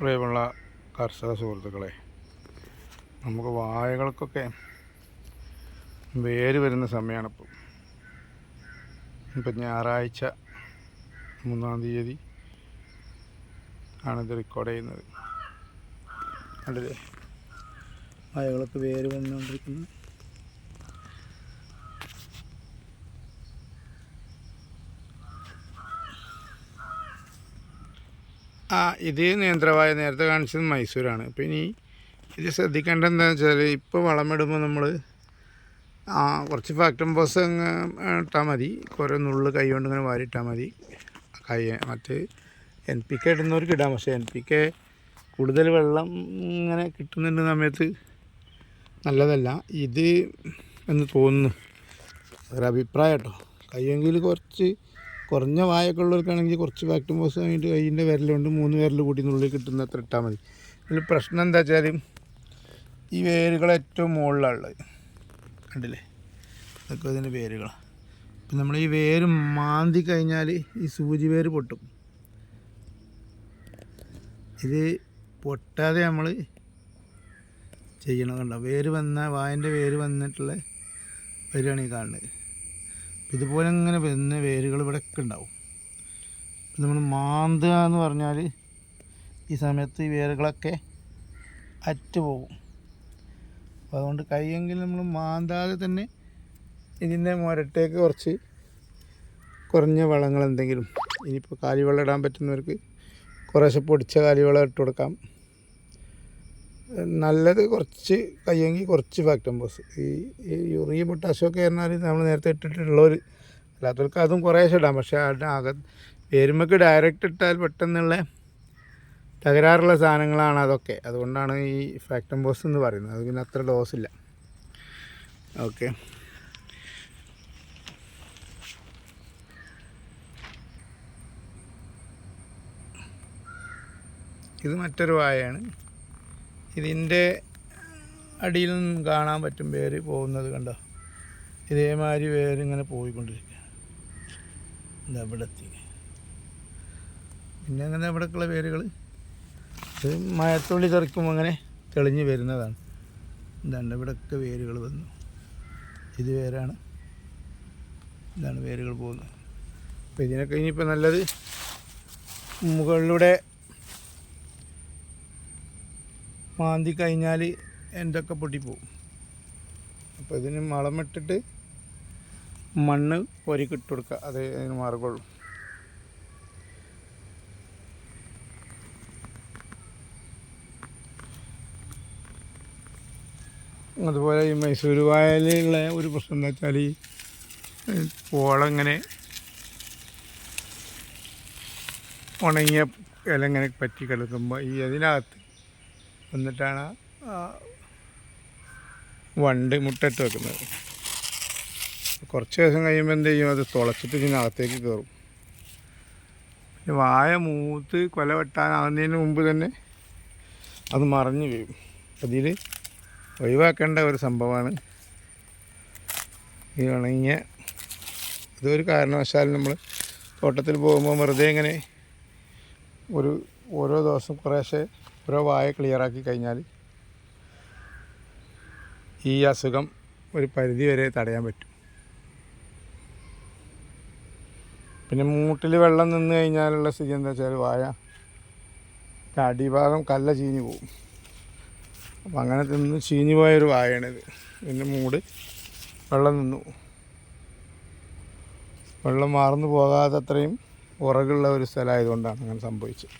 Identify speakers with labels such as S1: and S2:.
S1: പ്രിയമുള്ള കർഷക സുഹൃത്തുക്കളെ നമുക്ക് വാഴകൾക്കൊക്കെ വേര് വരുന്ന സമയമാണ് ഇപ്പം. ഞായറാഴ്ച മൂന്നാം തീയതി ആണിത് റെക്കോർഡ് ചെയ്യുന്നത്. കണ്ടില്ലേ? വാഴകളൊക്കെ വേര് വന്നുകൊണ്ടിരിക്കുന്നു. ആ ഇത് നേന്ത്രവായ നേരത്തെ കാണിച്ചത് മൈസൂരാണ്. അപ്പോൾ ഇനി ഇത് ശ്രദ്ധിക്കേണ്ട എന്താണെന്ന് വെച്ചാൽ ഇപ്പോൾ വളമിടുമ്പോൾ നമ്മൾ ആ കുറച്ച് ഫാക്ടം ബോസ് ഇട്ടാൽ മതി. കുറേ നുള്ളു കൈ കൊണ്ട് ഇങ്ങനെ വാരിട്ടാൽ മതി. കൈ മറ്റ് എൻ പി കെ ഇടുന്നവർക്ക് ഇടാം. പക്ഷേ എൻ പി കെ കൂടുതൽ വെള്ളം ഇങ്ങനെ കിട്ടുന്നുണ്ട് സമയത്ത് നല്ലതല്ല. ഇത് എന്ന് തോന്നുന്നു. ഒരു അഭിപ്രായം കേട്ടോ. കയ്യെങ്കിൽ കുറച്ച് കുറഞ്ഞ വായൊക്കെ ഉള്ളവർക്കാണെങ്കിൽ കുറച്ച് ഫാക്ടം ബോസ് കഴിഞ്ഞിട്ട് കയ്യിന്റെ വിരലുകൊണ്ട് മൂന്ന് വിരൽ കൂട്ടി ഉള്ളിൽ കിട്ടുന്ന അത്ര ഇട്ടാൽ മതി. ഇതിൽ പ്രശ്നം എന്താ വെച്ചാൽ ഈ വേരുകൾ ഏറ്റവും മുകളിലാണ് ഉള്ളത്. കണ്ടില്ലേ? ഇതൊക്കെ ഇതിന്റെ വേരുകളാണ് അപ്പം നമ്മൾ ഈ വേര് മാന്തി കഴിഞ്ഞാൽ ഈ സൂചി വേര് പൊട്ടും. ഇത് പൊട്ടാതെ നമ്മൾ ചെയ്യണം കണ്ടോ വേര് വന്ന വായന്റെ വേര് വന്നിട്ടുള്ള വരികയാണ് ഈ കാണുന്നത്. ഇതുപോലെ ഇങ്ങനെ വരുന്ന വേരുകൾ ഇവിടെ ഒക്കെ ഉണ്ടാവും നമ്മൾ മാന്തുക എന്ന് പറഞ്ഞാൽ ഈ സമയത്ത് ഈ വേരുകളൊക്കെ അറ്റ് പോകും. അപ്പോൾ അതുകൊണ്ട് കൈയെങ്കിൽ നമ്മൾ മാന്താതെ തന്നെ ഇതിന്റെ മുരട്ടേക്ക് കുറച്ച് കുറഞ്ഞ വളങ്ങൾ എന്തെങ്കിലും ഇനിയിപ്പോൾ കാലിവെള്ളം ഇടാൻ പറ്റുന്നവർക്ക് കുറേശ്ശെ പൊടിച്ച കാലിവെള്ളം ഇട്ട് കൊടുക്കാം നല്ലത് കുറച്ച് കയ്യെങ്കിൽ കുറച്ച് ഫാക്ടംബോസ് ഈ ഈ യൂറിയ പൊട്ടാസ്യമൊക്കെ പറഞ്ഞാൽ നമ്മൾ നേരത്തെ ഇട്ടിട്ടുള്ളവർ അല്ലാത്തവർക്ക് അതും കുറേശ്ശെ ഇടാം. പക്ഷേ അതിന്റെ അക വേരുമ്പക്ക് ഡയറക്റ്റ് ഇട്ടാൽ പെട്ടെന്നുള്ള തകരാറുള്ള സാധനങ്ങളാണ് അതൊക്കെ. അതുകൊണ്ടാണ് ഈ ഫാക്ടംബോസ് എന്ന് പറയുന്നത്. അത് പിന്നെ അത്ര ഡോസ് ഇല്ല. ഓക്കെ ഇത് മറ്റൊരു വായയാണ്. ഇതിന്റെ അടിയിൽ നിന്നും കാണാൻ പറ്റും വേര് പോകുന്നത് കണ്ടോ? ഇതേമാതിരി വേരിങ്ങനെ പോയിക്കൊണ്ടിരിക്കുക എന്താ ഇവിടെ എത്തി പിന്നെ അങ്ങനെ ഇവിടേക്കുള്ള വേരുകൾ ഇത് മഴത്തുള്ളി തെറിക്കുമ്പോൾ അങ്ങനെ തെളിഞ്ഞ് വരുന്നതാണ്. എന്താണ് ഇവിടെയൊക്കെ വേരുകൾ വന്നു. ഇത് വേരാണ്. ഇതാണ് വേരുകൾ പോകുന്നത്. അപ്പോൾ ഇതിനൊക്കെ ഇനിയിപ്പോൾ നല്ലത് മുകളിലൂടെ മാന്തി കഴിഞ്ഞാൽ എന്റെയൊക്കെ പൊട്ടിപ്പോവും? അപ്പോൾ ഇതിന് വളമിട്ടിട്ട് മണ്ണ് പൊരിക്കിട്ട് കൊടുക്കുക അതേ അതിന് മാർഗമുള്ളൂ അതുപോലെ ഈ മൈസൂർ വായലുള്ള ഒരു പ്രശ്നം എന്താ വെച്ചാൽ ഈ പോളങ്ങനെ ഉണങ്ങിയ ഇല ഇങ്ങനെ പറ്റി കിടക്കുമ്പോൾ ഈ അതിനകത്ത് എന്നിട്ടാണ് വണ്ടി മുട്ടിട്ട് വെക്കുന്നത്. കുറച്ച് ദിവസം കഴിയുമ്പോൾ എന്ത് ചെയ്യും? അത് തുളച്ചിട്ട് പിന്നെ അകത്തേക്ക് കയറും പിന്നെ വായ മൂത്ത് കൊല വെട്ടാനാകുന്നതിന് മുമ്പ് തന്നെ അത് മറിഞ്ഞു വീഴും. അതിൽ ഒഴിവാക്കേണ്ട ഒരു സംഭവമാണ് ഈ ഉണങ്ങിയ ഇതൊരു കാരണവശാലും നമ്മൾ തോട്ടത്തിൽ പോകുമ്പോൾ വെറുതെ ഇങ്ങനെ ഒരു ഓരോ ദിവസം കുറേശ്ശെ ഓരോ വായ ക്ലിയറാക്കി കഴിഞ്ഞാൽ ഈ അസുഖം ഒരു പരിധി വരെ തടയാൻ പറ്റും. പിന്നെ മൂട്ടിൽ വെള്ളം നിന്ന് കഴിഞ്ഞാലുള്ള സ്ഥിതി എന്താ വെച്ചാൽ വായ അടിഭാഗം കല്ല ചീഞ്ഞു പോകും അപ്പം അങ്ങനെ നിന്ന് ചീഞ്ഞു പോയൊരു വായയാണിത് പിന്നെ മൂട് വെള്ളം നിന്നു വെള്ളം മാർന്നു പോകാത്തത്രയും ഉറകുള്ള ഒരു സ്ഥലമായതുകൊണ്ടാണ് അങ്ങനെ സംഭവിച്ചത്.